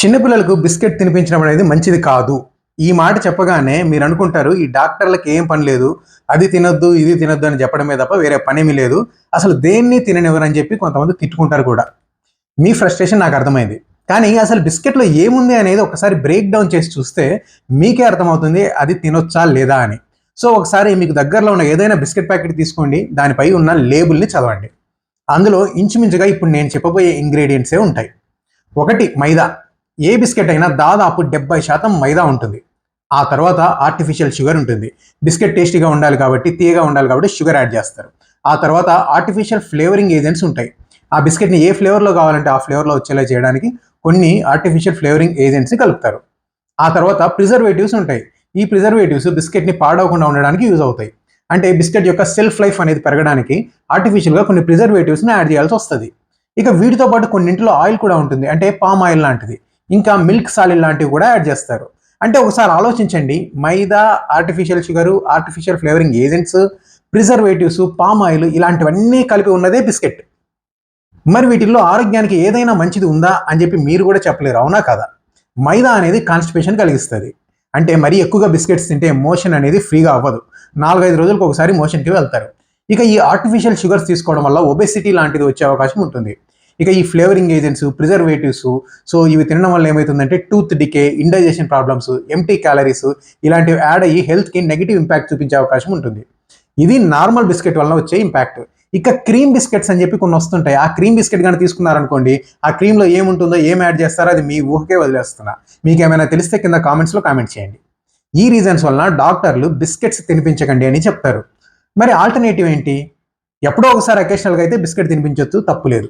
చిన్నపిల్లలకు బిస్కెట్ తినిపించడం అనేది మంచిది కాదు. ఈ మాట చెప్పగానే మీరు అనుకుంటారు ఈ డాక్టర్లకు ఏం పని లేదు అది తినొద్దు ఇది తినొద్దు అని చెప్పడమే తప్ప వేరే పనేమీ లేదు. అసలు దేన్ని తిననివ్వరని చెప్పి కొంతమంది తిట్టుకుంటారు కూడా. మీ ఫ్రస్ట్రేషన్ నాకు అర్థమైంది. కానీ అసలు బిస్కెట్లో ఏముంది అనేది ఒకసారి బ్రేక్ డౌన్ చేసి చూస్తే మీకే అర్థమవుతుంది అది తినొచ్చా లేదా అని. సో ఒకసారి మీకు దగ్గరలో ఉన్న ఏదైనా బిస్కెట్ ప్యాకెట్ తీసుకోండి దానిపై ఉన్న లేబుల్ని చదవండి. అందులో ఇంచుమించుగా ఇప్పుడు నేను చెప్పబోయే ఇంగ్రీడియంట్సే ఉంటాయి. ఒకటి మైదా. ఏ బిస్కెట్ అయినా దాదాపు డెబ్బై శాతం మైదా ఉంటుంది. ఆ తర్వాత ఆర్టిఫిషియల్ షుగర్ ఉంటుంది. బిస్కెట్ టేస్టీగా ఉండాలి కాబట్టి తీయగా ఉండాలి కాబట్టి షుగర్ యాడ్ చేస్తారు. ఆ తర్వాత ఆర్టిఫిషియల్ ఫ్లేవరింగ్ ఏజెంట్స్ ఉంటాయి. ఆ బిస్కెట్ని ఏ ఫ్లేవర్లో కావాలంటే ఆ ఫ్లేవర్లో వచ్చేలా చేయడానికి కొన్ని ఆర్టిఫిషియల్ ఫ్లేవరింగ్ ఏజెంట్స్ని కలుపుతారు. ఆ తర్వాత ప్రిజర్వేటివ్స్ ఉంటాయి. ఈ ప్రిజర్వేటివ్స్ బిస్కెట్ని పాడవకుండా ఉండడానికి యూజ్ అవుతాయి. అంటే బిస్కెట్ యొక్క సెల్ఫ్ లైఫ్ అనేది పెరగడానికి ఆర్టిఫిషియల్గా కొన్ని ప్రిజర్వేటివ్స్ని యాడ్ చేయాల్సి వస్తుంది. ఇక వీటితో పాటు కొన్నింటిలో ఆయిల్ కూడా ఉంటుంది. అంటే పామ్ ఆయిల్ లాంటిది. ఇంకా మిల్క్ సాలిడ్ లాంటివి కూడా యాడ్ చేస్తారు. అంటే ఒకసారి ఆలోచించండి maida artificial sugar artificial flavouring agents preservatives palm oil ఇలాంటివన్నీ కలిపి ఉన్నదే బిస్కెట్ మరి వీటిల్లో ఆరోగ్యానికి ఏదైనా మంచిది ఉందా అని చెప్పి మీరు కూడా చెప్పలేరు అవునా కదా? మైదా అనేది కాన్స్టిపేషన్ కలిగిస్తుంది. అంటే మరీ ఎక్కువగా బిస్కెట్స్ తింటే మోషన్ అనేది ఫ్రీగా అవ్వదు. నాలుగైదు రోజులకు ఒకసారి మోషన్కి వెళ్తారు. ఇక ఈ ఆర్టిఫిషియల్ షుగర్స్ తీసుకోవడం వల్ల ఒబెసిటీ లాంటిది వచ్చే అవకాశం ఉంటుంది. ఇక ఈ ఫ్లేవరింగ్ ఏజెంట్స్ ప్రిజర్వేటివ్స్ సో ఇవి తినడం వల్ల ఏమవుతుందంటే tooth decay indigestion problems empty calories ఇలాంటివి యాడ్ అయ్యి హెల్త్కి నెగిటివ్ ఇంపాక్ట్ చూపించే అవకాశం ఉంటుంది. ఇది నార్మల్ బిస్కెట్ వలన వచ్చే ఇంపాక్ట్ ఇక క్రీమ్ బిస్కెట్స్ అని చెప్పి కొన్ని వస్తుంటాయి. ఆ క్రీమ్ బిస్కెట్ కానీ తీసుకున్నారనుకోండి ఆ క్రీమ్లో ఏముంటుందో ఏం యాడ్ చేస్తారో అది మీ ఊహకే వదిలేస్తున్నా. మీకు ఏమైనా తెలిస్తే కింద కామెంట్స్లో కామెంట్ చేయండి. ఈ రీజన్స్ వలన డాక్టర్లు బిస్కెట్స్ తినిపించకండి అని చెప్తారు. మరి ఆల్టర్నేటివ్ ఏంటి? ఎప్పుడో ఒకసారి అకేషనల్గా అయితే బిస్కెట్ తినిపించవచ్చు తప్పులేదు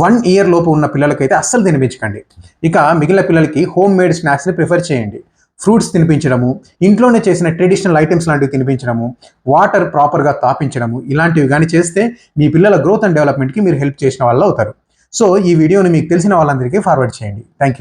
వన్ ఇయర్ లోపు ఉన్న పిల్లలకైతే అస్సలు తినిపించకండి. ఇక మిగిలిన పిల్లలకి హోమ్ మేడ్ స్నాక్స్ని ప్రిఫర్ చేయండి. ఫ్రూట్స్ తినిపించడము ఇంట్లోనే చేసిన ట్రెడిషనల్ ఐటమ్స్ లాంటివి తినిపించడము వాటర్ ప్రాపర్గా తాపించడము ఇలాంటివి కానీ చేస్తే మీ పిల్లల గ్రోత్ అండ్ డెవలప్మెంట్కి మీరు హెల్ప్ చేసిన వాళ్ళు అవుతారు సో ఈ వీడియోని మీకు తెలిసిన వాళ్ళందరికీ ఫార్వర్డ్ చేయండి. Thank you